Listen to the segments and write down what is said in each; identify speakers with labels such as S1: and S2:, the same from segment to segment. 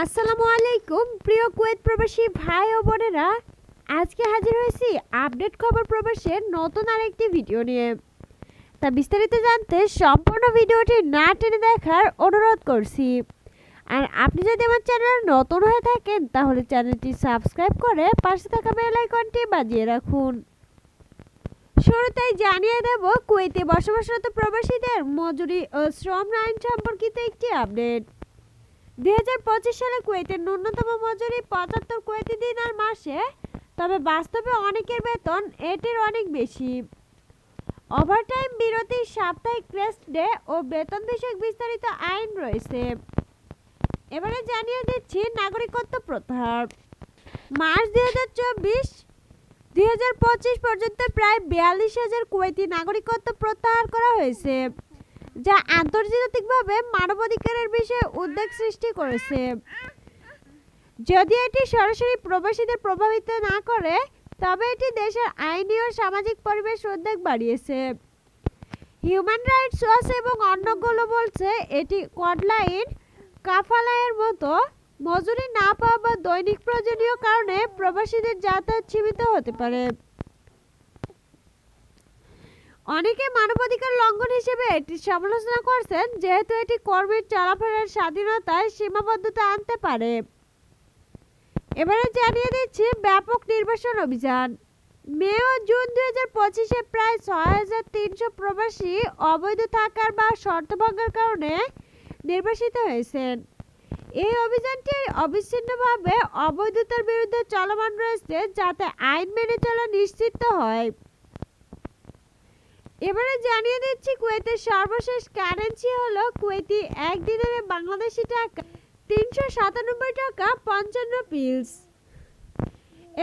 S1: আসসালামু আলাইকুম, প্রিয় কুয়েত প্রবাসী ভাই ও বোনেরা। আজকে হাজির হয়েছি আপডেট খবর প্রবাসের নতুন আরেকটি ভিডিও নিয়ে। তা বিস্তারিত জানতে সম্পূর্ণ ভিডিওটি না টেনে দেখার অনুরোধ করছি। আর আপনি যদি আমার চ্যানেল নতুন হয়ে থাকেন, তাহলে চ্যানেলটি সাবস্ক্রাইব করে পাশে থাকা বেল আইকনটি বাজিয়ে রাখুন। শুরুতেই জানিয়ে দেব, কুয়েতে বসবাসরত প্রবাসীদের মজুরি ও শ্রম আইন সম্পর্কিত একটি আপডেট। দুই হাজার পঁচিশ সালে কুয়েতের ন্যূনতম মজুরি পঁচাত্তর কুয়েতি দিনার মাসে, তবে বাস্তবে অনেকের বেতন এটির অনেক বেশি। ওভারটাইম বিরতি সাপ্তাহিক ক্রেস্ট ডে ও বেতন বিষয়ক বিস্তারিত আইন রয়েছে। এবারে জানিয়ে দিচ্ছি নাগরিকত্ব প্রত্যাহার মার্চ দুই হাজার চব্বিশ, দুই হাজার পঁচিশ পর্যন্ত প্রায় বিয়াল্লিশ হাজার কুয়েতি নাগরিকত্ব প্রত্যাহার করা হয়েছে। যা আন্তর্জাতিকভাবে মানবাধিকারের বিষয়ে উদ্বেগ সৃষ্টি করেছে। যদি এটি সরাসরি প্রবাসীদের প্রভাবিত না করে, তবে এটি দেশের আইনি ও সামাজিক পরিবেশ উদ্বেগ বাড়িয়েছে। হিউম্যান রাইটস ওয়াচ এবং অন্যগুলো বলছে, এটি কডলাইন কাফালায়ের মতো মজুরি না পাওয়া বা দৈনিক প্রয়োজনীয় কারণে প্রবাসীদের যাতায়াত সীমিত হতে পারে। অনেকে মানবাধিকার লঙ্ঘন হিসেবে এটির সমালোচনা করছেন, যেহেতু এটি কর্মীর চলাফেরার স্বাধীনতায় সীমাবদ্ধতা আনতে পারে। এবারে জানিয়ে দিচ্ছি ব্যাপক নির্বাসন অভিযান। মে ও জুন দুই হাজার পঁচিশে প্রায় ছয় হাজার তিনশো প্রবাসী অবৈধ থাকার বা শর্তভঙ্গের কারণে নির্বাসিত হয়েছেন। এই অভিযানটি অবিচ্ছিন্নভাবে অবৈধতার বিরুদ্ধে চলমান রয়েছে যাতে আইন মেনে চলা নিশ্চিত হয়। এবারে জানিয়ে দিচ্ছি কুয়েতের সর্বশেষ কারেন্সি হলো কুয়েতি এক দিনের বাংলাদেশি টাকা তিনশো সাতানব্বই টাকা পঞ্চান্ন পিলস।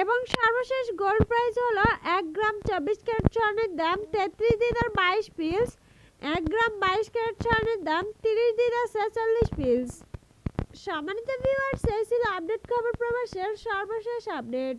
S1: এবং সর্বশেষ গোল্ড প্রাইস হলো এক গ্রাম চব্বিশ ক্যারেট স্বর্ণের দাম তেত্রিশ দিনার বাইশ পিলস, এক গ্রাম বাইশ ক্যারেট স্বর্ণের দাম তিরিশ দিনার ছেচল্লিশ পিলস। সম্মানিত ভিউয়ার্স এই ছিল আপডেট খবর প্রবাসের সর্বশেষ আপডেট